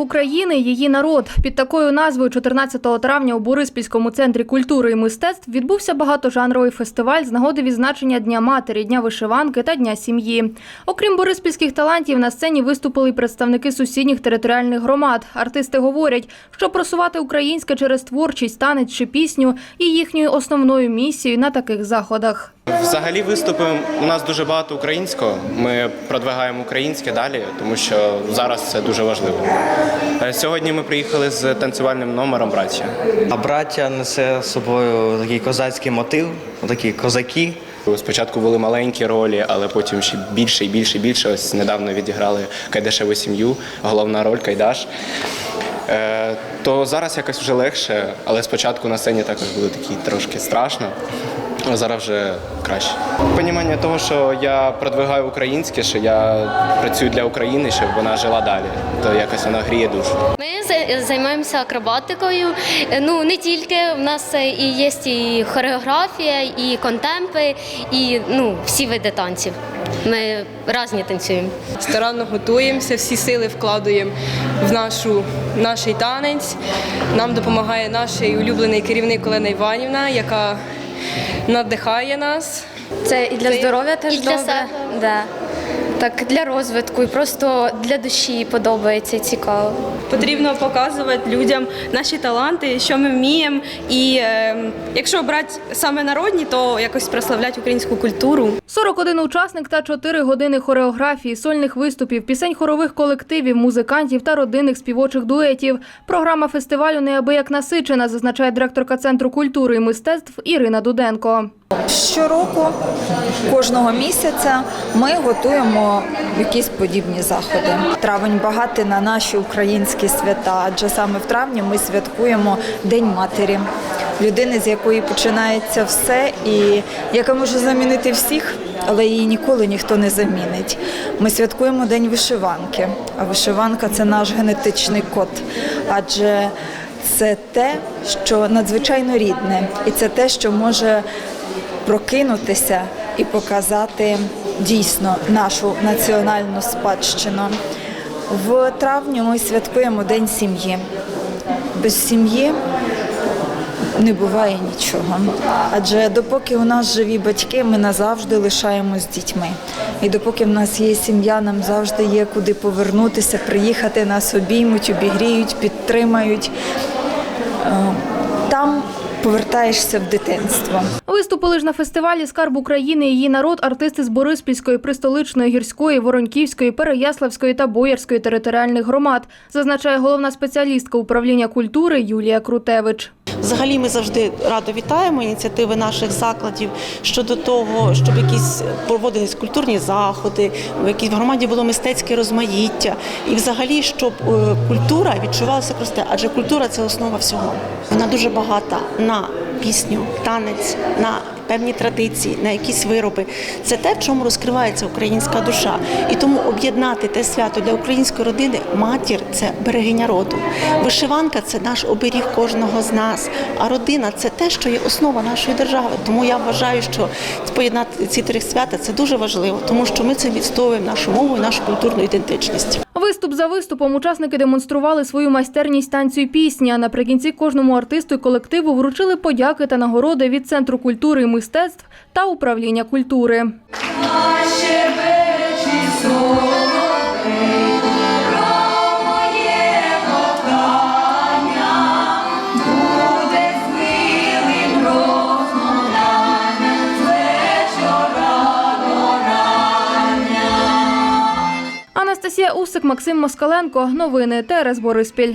України її народ. Під такою назвою 14 травня у Бориспільському центрі культури і мистецтв відбувся багатожанровий фестиваль з нагоди відзначення Дня матері, Дня вишиванки та Дня сім'ї. Окрім бориспільських талантів, на сцені виступили й представники сусідніх територіальних громад. Артисти говорять, що просувати українське через творчість, танець чи пісню є їхньою основною місією на таких заходах. Взагалі виступи у нас дуже багато українського. Ми продвигаємо українське далі, тому що зараз це дуже важливо. Е, Сьогодні ми приїхали з танцювальним номером браття. А браття несе з собою такий козацький мотив, такі козаки. Спочатку були маленькі ролі, але потім ще більше і більше і більше. Ось недавно відіграли Кайдашеву сім'ю, головна роль Кайдаш. Е, То зараз якось вже легше, але спочатку на сцені також було такі трошки страшно. А зараз вже краще. Понімання того, що я продвигаю українське, що я працюю для України, щоб вона жила далі, то якось воно гріє душу. Ми займаємося акробатикою. Е, Ну не тільки в нас е, і є і хореографія, і контемпи, і ну всі види танців. Ми різні танцюємо. Старанно готуємося, всі сили вкладуємо в нашу наш танець. Нам допомагає наш улюблений керівник Олена Іванівна, яка надихає нас. Це і для здоров'я теж і для добре. себе. Да. Так, для розвитку і просто для душі подобається і цікаво. Потрібно показувати людям наші таланти, що ми вміємо. І е, якщо брати саме народні, то якось прославляти українську культуру. 41 учасник та 4 години хореографії, сольних виступів, пісень хорових колективів, музикантів та родинних співочих дуетів. Програма фестивалю неабияк насичена, зазначає директорка Центру культури і мистецтв Ірина Дуденко. Щороку, кожного місяця, ми готуємо якісь подібні заходи. Травень багатий на наші українські свята, адже саме в травні ми святкуємо День матері, людини, з якої починається все, і яка може замінити всіх, але її ніколи ніхто не замінить. Ми святкуємо День вишиванки, а вишиванка це наш генетичний код, адже це те, що надзвичайно рідне, і це те, що може прокинутися і показати дійсно нашу національну спадщину. В травні ми святкуємо День сім'ї. Без сім'ї не буває нічого. Адже допоки у нас живі батьки, ми назавжди лишаємось з дітьми. І допоки в нас є сім'я, нам завжди є куди повернутися, приїхати нас обіймуть, обігріють, підтримають. Е, Там повертаєшся в дитинство. Виступили ж на фестивалі Скарб України її народ артисти з Бориспільської, Пристоличної, Гірської, Вороньківської, Переяславської та Боярської територіальних громад, зазначає головна спеціалістка управління культури Юлія Крутевич. Взагалі ми завжди радо вітаємо ініціативи наших закладів щодо того, щоб якісь проводились культурні заходи, в якій в громаді було мистецьке розмаїття, і взагалі, щоб е, культура відчувалася просте, адже культура це основа всього. Вона дуже багата на пісню, танець, на певні традиції, на якісь вироби. Це те, в чому розкривається українська душа. І тому об'єднати те свято для української родини матір це берегиня роду. Вишиванка це наш оберіг кожного з нас. А родина це те, що є основа нашої держави. Тому я вважаю, що поєднати ці три свята це дуже важливо, тому що ми цим відстоюємо нашу мову і нашу культурну ідентичність. Виступ за виступом учасники демонстрували свою майстерність танцю пісні. А наприкінці кожному артисту і колективу вручили подяки та нагороди від Центру культури і мистецтв та управління культури. Анастасія Усик, Максим Москаленко. Новини ТРС Бориспіль.